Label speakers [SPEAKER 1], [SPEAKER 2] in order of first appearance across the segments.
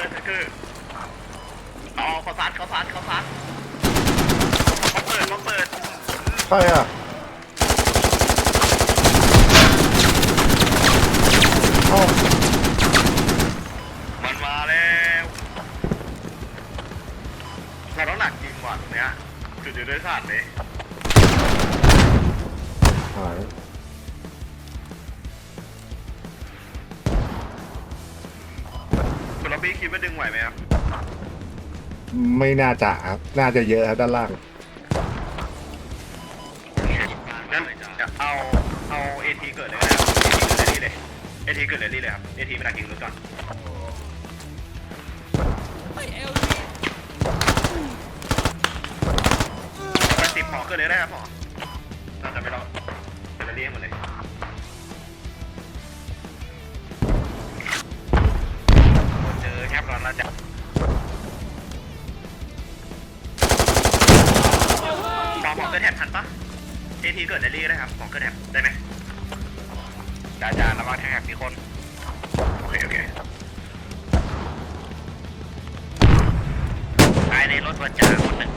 [SPEAKER 1] อร์แท็กเกอร์เอเขาซัดเขาซัดเขาซัดเขาเปิดเขาเปิด
[SPEAKER 2] ใช่อะโอ้
[SPEAKER 1] ไหวไหมครับ
[SPEAKER 2] ไม่น่าจะครับน่าจะเยอะครับด้านล่าง
[SPEAKER 1] งั้นจะเอาเอาเอทีเกิดเลยนะครับเอทีเกิดเลยนี่เลยเอทีเกิดเลยนี่เลยครับเอทีไม่ดักยิงรถก่อน
[SPEAKER 3] ไม่เอล
[SPEAKER 1] แปดสิบหมอเกิดเลยได้ครับหมอน่าจะไม่รอดเดี๋ยวเราเรียกหมดเลย เจอแคปร้อนแล้วจ้ะหมอหมอเกิดแถบทันปะเอทีเกิดได้รีได้ครับหมอเกิดแถบได้ไหมจ่าจ่าระวังแถบมีคน โอเค โอเคภายในรถวัดจ่าคนหนึ่ง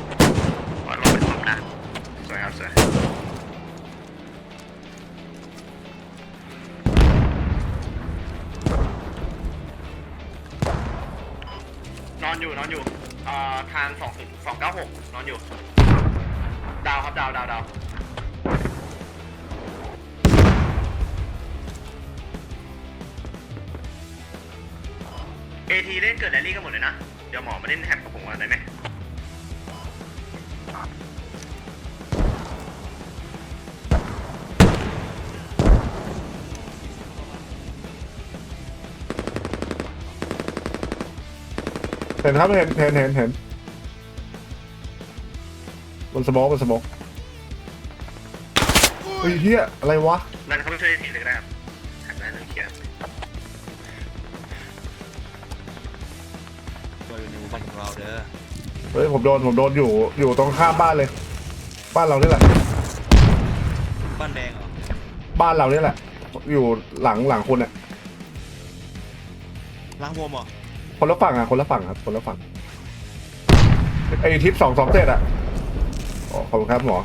[SPEAKER 1] ว่ารถเป็นของนะสวยครับสวย อนอยู่นอนอยู่เอ่อทางสองสองเก้าหกนอนอยู่ ดาวครับดาวดาวดาวเอทีเล่นเกิดแรลลี่กันหมดเลยนะ เดี๋ยวหมอมาเล่นแท็บกับผมก่อนได้ไหม
[SPEAKER 2] เห็นครับเห็นเห็นเห็นเห็นบนสมองบนสมองเฮ้ยเฮียอะไรวะ
[SPEAKER 1] นั่นเขาไม่ช่วยทีเลยก็ได้ครับแท็บได้เลยเคลียร์
[SPEAKER 3] ตัวอยู่ในหมู่บ้านของเราเด้อ
[SPEAKER 2] เฮ้ยผมโดนผมโดนอยู่อยู่ตรงข้ามบ้านเลย บ้านเรานี่แหละ
[SPEAKER 3] บ้านแดงเหรอ
[SPEAKER 2] บ้านเรานี่แหละ อยู่หลังหลังคุณอะ
[SPEAKER 3] ล้างวมเหรอ
[SPEAKER 2] คนละฝั่งอะคนละฝั่งครับคนละฝั่งไอทิปสองสองเจ็ดอะอ๋อขอบคุณครับหมอ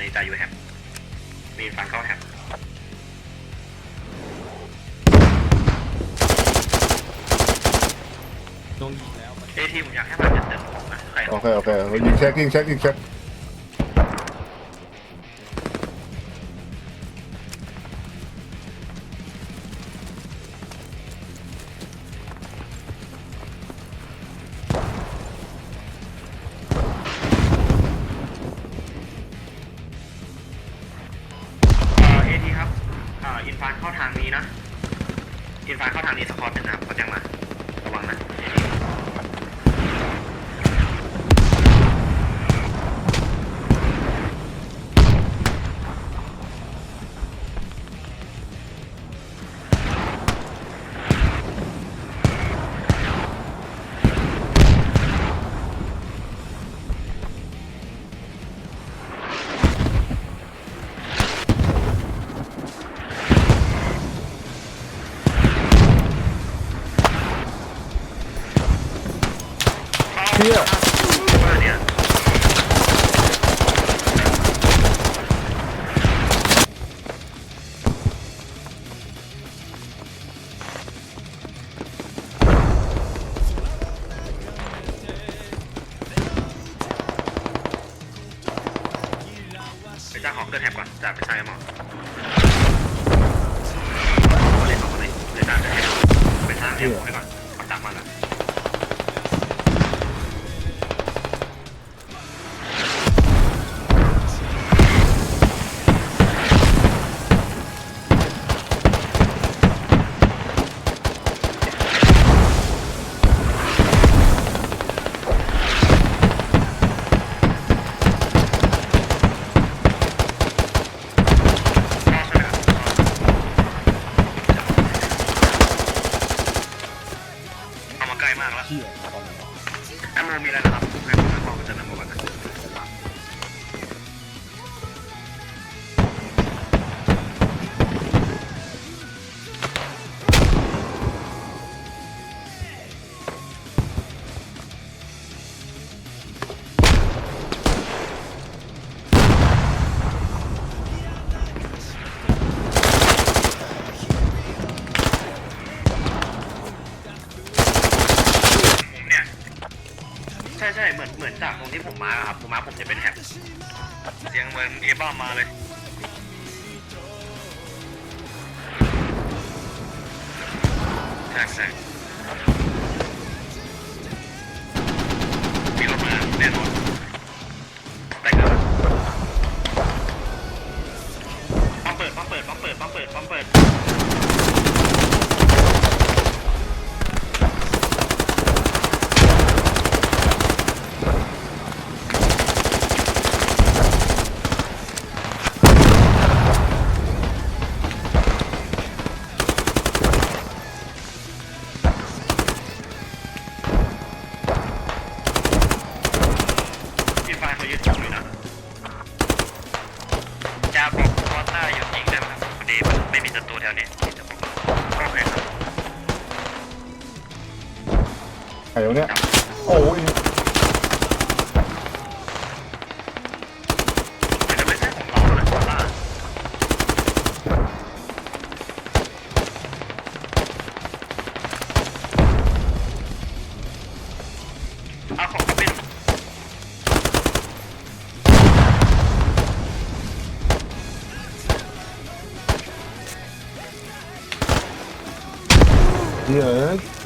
[SPEAKER 1] แท็บได้นะครับตอนนี้จะอยู่แท็บมีอินฟานเข้าแท็บ
[SPEAKER 3] ลงยิงแล้ว
[SPEAKER 1] AT ผมอยากให้มันเติมของนะใคร
[SPEAKER 2] โอเค โอเคยิงเช็คยิงเช็คยิงเช็ค ชี่ย
[SPEAKER 1] ว่าเนี่ยไปจ้างของเกินแท็บก่อนจ้าไปใช้หมอเอาเลยเอาเลยเลยจ้างเกินแท็บไปสร้างเรียกผมให้ก่อน ใช่ใช่เหมือนเหมือนจากตรงที่ผมมาครับผมมาผมจะเป็นแฮปเสียงเหมือนเอบ้ามาเลยแท็กแท็กมีรถมาแน่
[SPEAKER 2] นอ
[SPEAKER 1] น 예.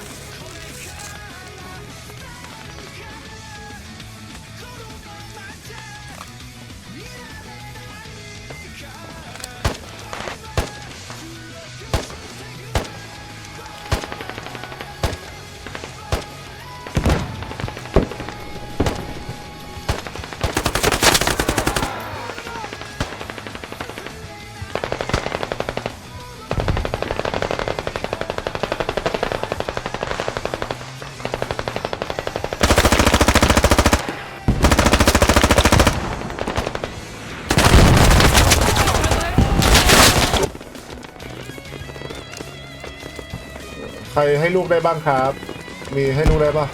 [SPEAKER 1] ใค
[SPEAKER 2] รให้ลูกได้บ้างครับ มีให้ลูกได้ปะ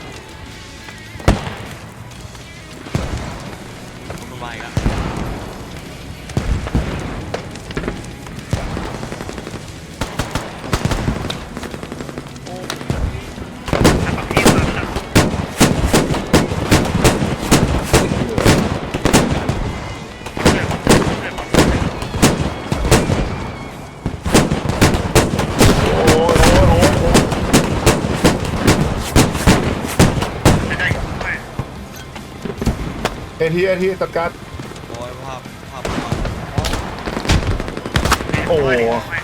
[SPEAKER 2] เอทีเอทีจัดการ
[SPEAKER 3] โอ้โอ้ย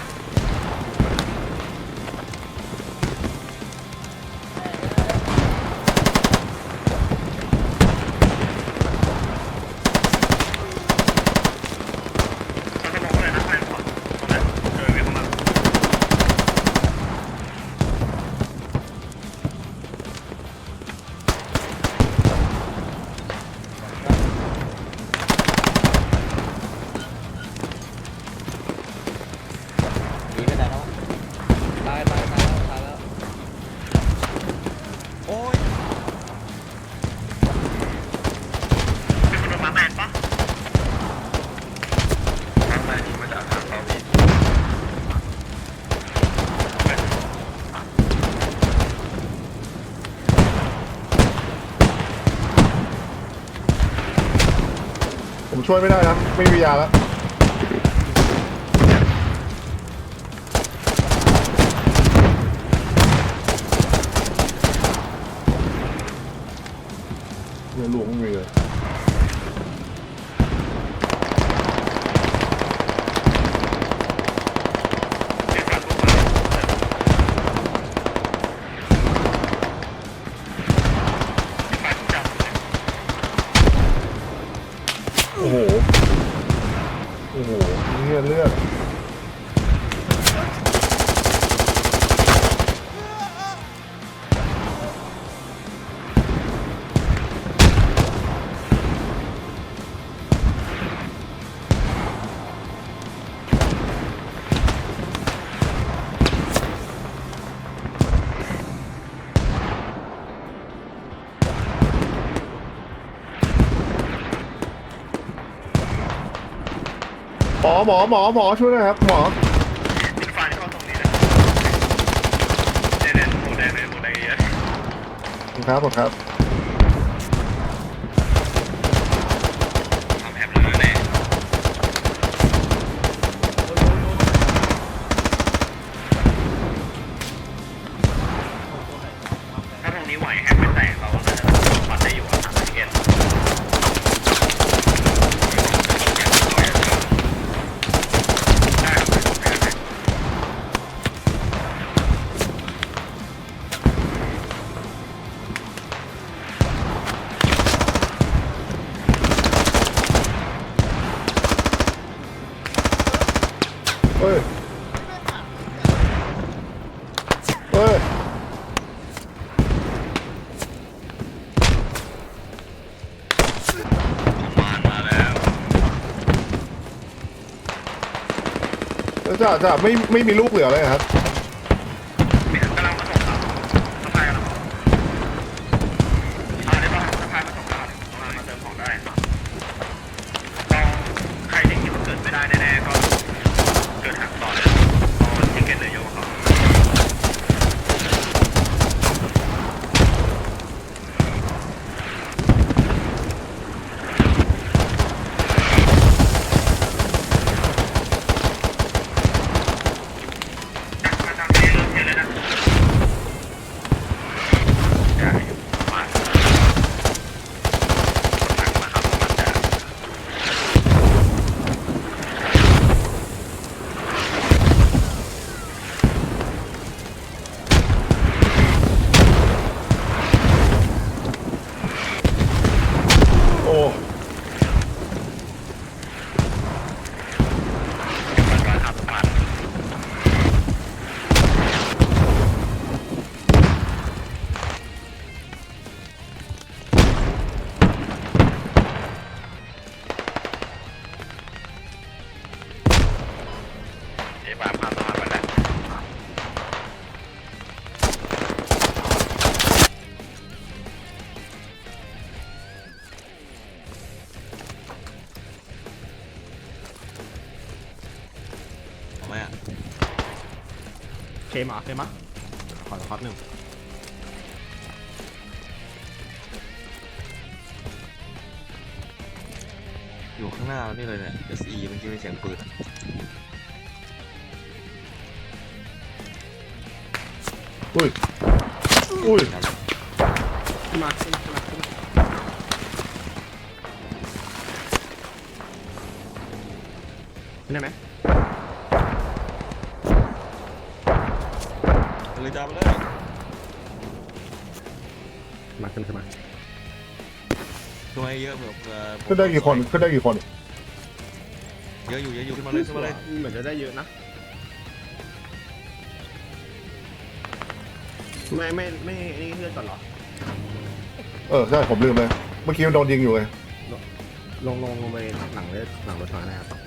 [SPEAKER 2] ผมช่วยไม่ได้นะ ไม่มียาแล้วเรือหลวงไม่มีเลย
[SPEAKER 1] ม
[SPEAKER 2] อห
[SPEAKER 1] มอหมอหมอช่วยหน่อยครับ หมอ
[SPEAKER 4] อินฟานเข้าตรงนี้นะเด่นๆหมูแดงเลยหมูแดงเยอะ
[SPEAKER 1] ครับผมครับ
[SPEAKER 4] จะ
[SPEAKER 1] จะไม่ไม่มีลูกเหลือเลยเหรอครับ
[SPEAKER 4] มเหรอเคมเห
[SPEAKER 5] รอขอครับหนึ่ง
[SPEAKER 3] อยู่ข้างหน้านี่เลยเนี่ย SE เมื่อกี้เป็นเสียงปืน
[SPEAKER 1] อุ้ย อุ้ย
[SPEAKER 5] ขึ้นมาขึ้นมาขึ้นมาขึ้นได้ไหม
[SPEAKER 3] จ้าไปเลย
[SPEAKER 5] มาขึ้นขึ้นมา
[SPEAKER 3] ช่วยเยอะเผื่อเผื่อ
[SPEAKER 1] ขึ้นได้กี่คน ขึ้นได้กี่คน
[SPEAKER 3] เยอะอยู่เยอะอยู่ขึ้นมาเลยขึ้นมาเลย
[SPEAKER 5] เหมือนจะได้เยอะนะ ไม่ไม่ไม่นี่เพื่อนก่อนเหรอ
[SPEAKER 1] เออใช่ผมลืมเลย เมื่อกี้มันโดนยิงอยู่เลย
[SPEAKER 5] ลงลงลงไปหลังเลยหลังรถไฟนะครับ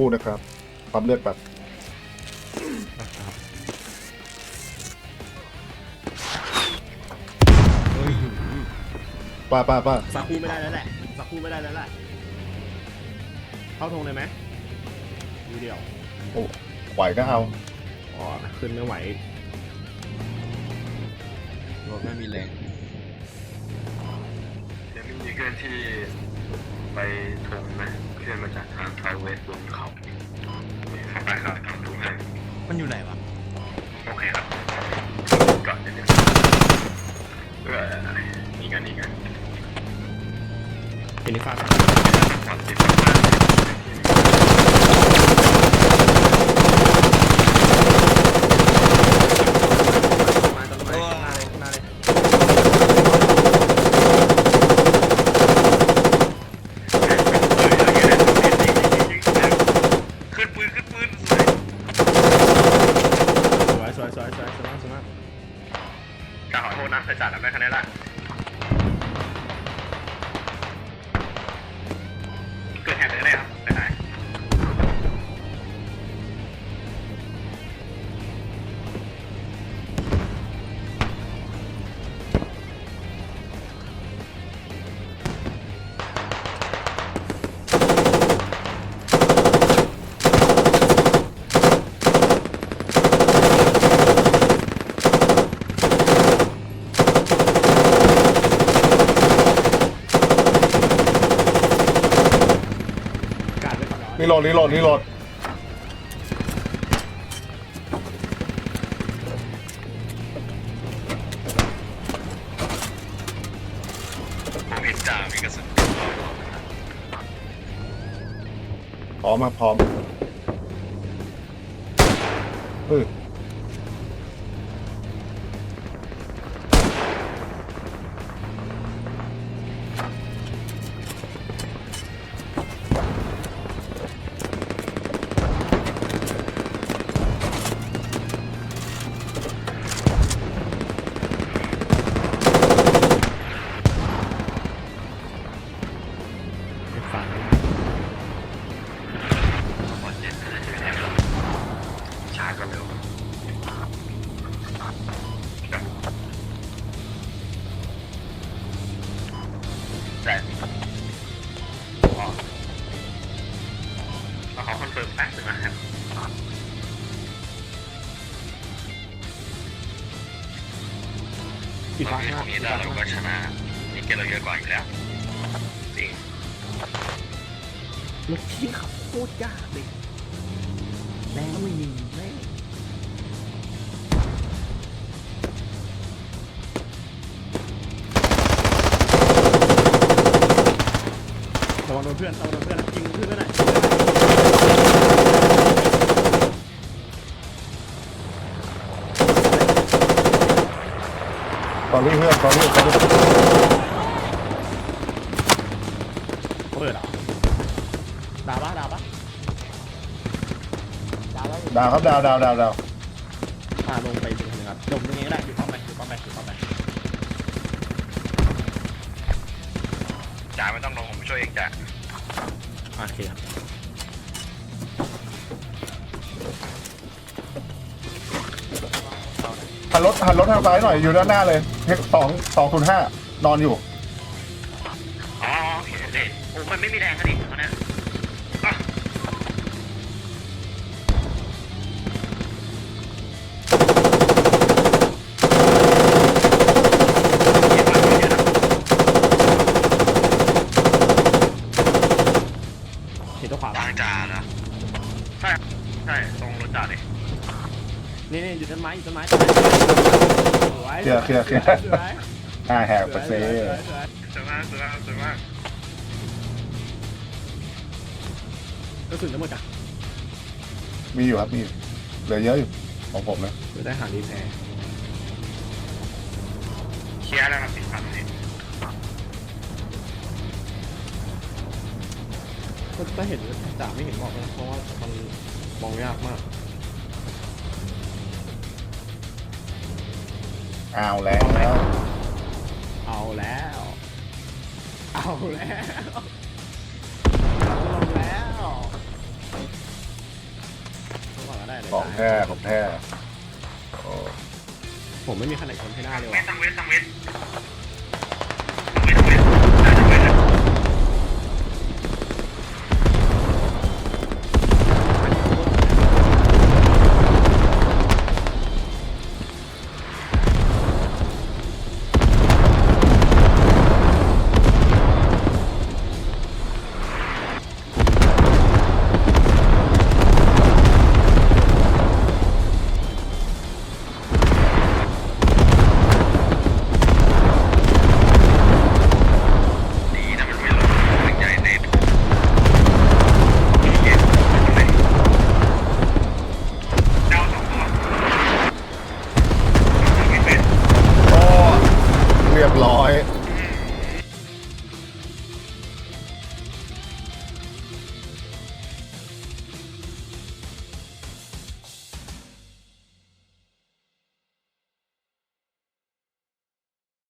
[SPEAKER 1] รู่นะครับปั๊มเลือดแบบ
[SPEAKER 3] เฮ้ย
[SPEAKER 1] ป้าป้าป้า
[SPEAKER 5] สักครู่ไม่ได้แล้วแหละสักครู่ไม่ได้แล้วแหละเข้าธงเลยไหมดูเดียว
[SPEAKER 1] โอ้ไหวก็เอา
[SPEAKER 5] อ๋อขึ้นไม่ไหว
[SPEAKER 3] รถไม่มีแรง
[SPEAKER 4] เดี๋ยวมีเพื่อนที่ ไปทงนะเพื่อนมาจากทางไทเวสบนเขาไปครับทำดูให้
[SPEAKER 3] มันอยู่ไหนวะ
[SPEAKER 4] โอเคครับก่อนนิดนึงเออนี่กันนี่กัน
[SPEAKER 5] เป็นนิฟา
[SPEAKER 4] ก่อนติดมา
[SPEAKER 5] มาต้นไม้ข้างหน้าเลยข้างหน้าเลย
[SPEAKER 4] ขึ้นปืนขึ้นปืน
[SPEAKER 5] สวยสวยสวยสวยสวยมากสวยมาก
[SPEAKER 4] จะ ใส่จานแล้วแม่คันนี้ละ ดรี
[SPEAKER 2] โหลดรีโหลด
[SPEAKER 1] ผมเห็นจ่ามีกระสุน
[SPEAKER 2] พร้อมมาพร้อม
[SPEAKER 1] ร
[SPEAKER 5] ถที่ขับโคตรยากเลยแรงก็ไม่มีแม่งระวังโดนเพื่อนระวังโดนเพื่อนนะยิงเพื่อนไม่ได้
[SPEAKER 2] ตอนนี้เพื่อนตอนนี้
[SPEAKER 5] ดาวแล้ว
[SPEAKER 2] ดาวครับดาวดาวดาวดาว
[SPEAKER 5] พาลงไปตรงนี้ครับลงตรงนี้ก็ได้อยู่ป้อมไปอยู่ป้อมไปอยู่ป้อมไป
[SPEAKER 1] จ่าไม่ต้องลงผมช่วยเองจ่า
[SPEAKER 5] โอเคครับ
[SPEAKER 2] หันรถหันรถทางซ้ายหน่อยอยู่ด้านหน้าเลยเฮกสองสองศูนย์ห้านอนอยู่
[SPEAKER 5] ตัวขวา
[SPEAKER 1] ทางจ่าเหรอใช่ใช่ตรงรถจ่าเลย
[SPEAKER 5] นี่นี่อยู่ต้นไม้อยู่ต้นไม้สวย
[SPEAKER 2] เคลียร์เคลียร์เคลียร์
[SPEAKER 5] สวย
[SPEAKER 2] หน้าแหก
[SPEAKER 5] ส
[SPEAKER 2] ไป
[SPEAKER 5] วย
[SPEAKER 2] เซ่
[SPEAKER 5] สวยสวยสวย
[SPEAKER 1] สวยมากสวยมากสวยมาก
[SPEAKER 5] กระสุนจะหมดอะ
[SPEAKER 2] มีอยู่ครับมีอยู่เหลือเยอะอยู่ของผมนะ
[SPEAKER 5] จะได้หารีแพร์
[SPEAKER 1] เคลียร์แล้วครับสิบพันนี่
[SPEAKER 5] ก็ถ้าเห็นจ่าไม่เห็นบอกนะเพราะว่ามันมองยากมาก
[SPEAKER 2] เอาแล้ว
[SPEAKER 5] เอาแล้วเอาแล้วเอาลงแล้วต้องก่อนก็ได้เลย
[SPEAKER 2] ของแท้ของแท้โอ้
[SPEAKER 5] ผมไม่มีขนาดคนให้หน้าเลย
[SPEAKER 1] เว
[SPEAKER 5] ว่ะ
[SPEAKER 1] ทสังเวทสังเวท